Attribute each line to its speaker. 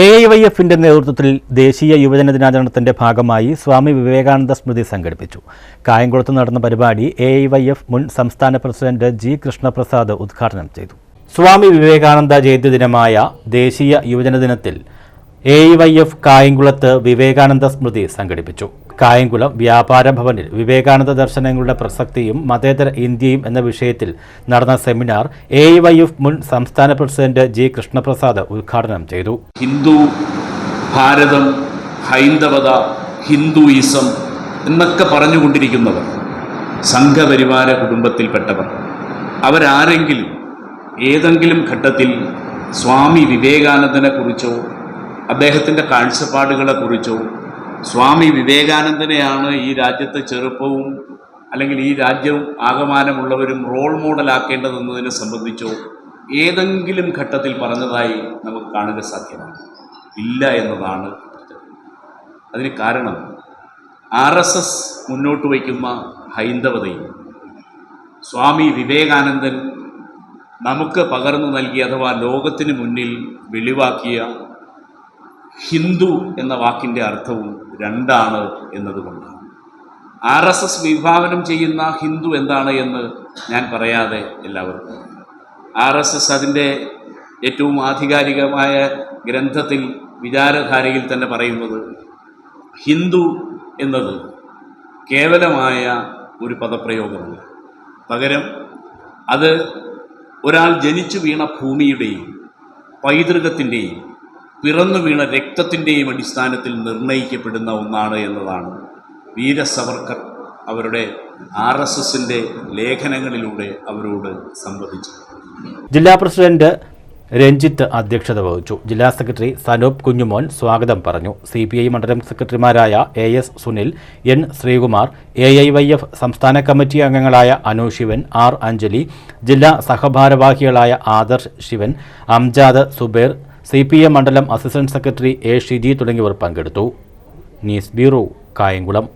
Speaker 1: A I Y എഫിന്റെ നേതൃത്വത്തിൽ ദേശീയ യുവജന ദിനാചരണത്തിന്റെ ഭാഗമായി സ്വാമി വിവേകാനന്ദ സ്മൃതി സംഘടിപ്പിച്ചു. കായംകുളത്ത് നടന്ന പരിപാടി എ ഐ വൈ എഫ് മുൻ സംസ്ഥാന പ്രസിഡന്റ് ജി കൃഷ്ണപ്രസാദ് ഉദ്ഘാടനം ചെയ്തു. സ്വാമി വിവേകാനന്ദ ജയന്തി ദിനമായ ദേശീയ യുവജന ദിനത്തിൽ എ ഐ വൈ എഫ് കായംകുളത്ത് വിവേകാനന്ദ സ്മൃതി സംഘടിപ്പിച്ചു. കായംകുളം വ്യാപാര ഭവനിൽ വിവേകാനന്ദ ദർശനങ്ങളുടെ പ്രസക്തിയും മതേതര ഇന്ത്യയും എന്ന വിഷയത്തിൽ നടന്ന സെമിനാർ എ വൈ എഫ് മുൻ സംസ്ഥാന പ്രസിഡന്റ് ജി കൃഷ്ണപ്രസാദ് ഉദ്ഘാടനം ചെയ്തു.
Speaker 2: ഹിന്ദു ഭാരതം ഹൈന്ദവത ഹിന്ദുയിസം എന്നൊക്കെ പറഞ്ഞുകൊണ്ടിരിക്കുന്നവർ സംഘപരിവാര കുടുംബത്തിൽപ്പെട്ടവർ അവരാരെങ്കിലും ഏതെങ്കിലും ഘട്ടത്തിൽ സ്വാമി വിവേകാനന്ദനെക്കുറിച്ചോ അദ്ദേഹത്തിന്റെ കാഴ്ചപ്പാടുകളെക്കുറിച്ചോ സ്വാമി വിവേകാനന്ദനെയാണ് ഈ രാജ്യത്തെ ചെറുപ്പവും അല്ലെങ്കിൽ ഈ രാജ്യവും ആകമാനമുള്ളവരും റോൾ മോഡലാക്കേണ്ടതെന്നതിനെ സംബന്ധിച്ചോ ഏതെങ്കിലും ഘട്ടത്തിൽ പറഞ്ഞതായി നമുക്ക് കാണുക സാധ്യമാണ്. ഇല്ല എന്നതാണ് അതിന് കാരണം ആർ എസ് എസ് മുന്നോട്ട് വയ്ക്കുന്ന ഹൈന്ദവതയും സ്വാമി വിവേകാനന്ദൻ നമുക്ക് പകർന്നു നൽകിയ അഥവാ ലോകത്തിന് മുന്നിൽ വെളിവാക്കിയ ഹിന്ദു എന്ന വാക്കിന്റെ അർത്ഥവും രണ്ടാണ് എന്നതുകൊണ്ടാണ്. ആർ എസ് എസ് വിഭാവനം ചെയ്യുന്ന ഹിന്ദു എന്താണ് എന്ന് ഞാൻ പറയാതെ എല്ലാവർക്കും ആർ എസ് എസ് അതിന്റെ ഏറ്റവും ആധികാരികമായ ഗ്രന്ഥത്തിൽ വിചാരധാരയിൽ തന്നെ പറയുന്നത് ഹിന്ദു എന്നത് കേവലമായ ഒരു പദപ്രയോഗമല്ല പകരം അത് ഒരാൾ ജനിച്ചു വീണ ഭൂമിയുടെയും പൈതൃകത്തിന്റെയും പിറന്നു വീണ രക്തത്തിന്റെയും അടിസ്ഥാനത്തിൽ നിർണയിക്കപ്പെടുന്ന ഒന്നാണ് എന്നതാണ് വീരസവർക്കർ അവരുടെ ആർ എസ് എസിന്റെ ലേഖനങ്ങളിലൂടെ അവരോട് സംവദിച്ചത്.
Speaker 1: ജില്ലാ പ്രസിഡന്റ് രഞ്ജിത്ത് അധ്യക്ഷത വഹിച്ചു. ജില്ലാ സെക്രട്ടറി സനൂപ് കുഞ്ഞുമോൻ സ്വാഗതം പറഞ്ഞു. സി പി ഐ മണ്ഡലം സെക്രട്ടറിമാരായ A S Sunil N Sreekumar A I Y F സംസ്ഥാന കമ്മിറ്റി അംഗങ്ങളായ അനു ശിവൻ ആർ അഞ്ജലി ജില്ലാ സഹഭാരവാഹികളായ Adarsh Sivan Amjad Zubair C P M മണ്ഡലം അസിസ്റ്റന്റ് സെക്രട്ടറി എ ഷിജി തുടങ്ങിയവർ പങ്കെടുത്തു. News bureau Kayamkulam.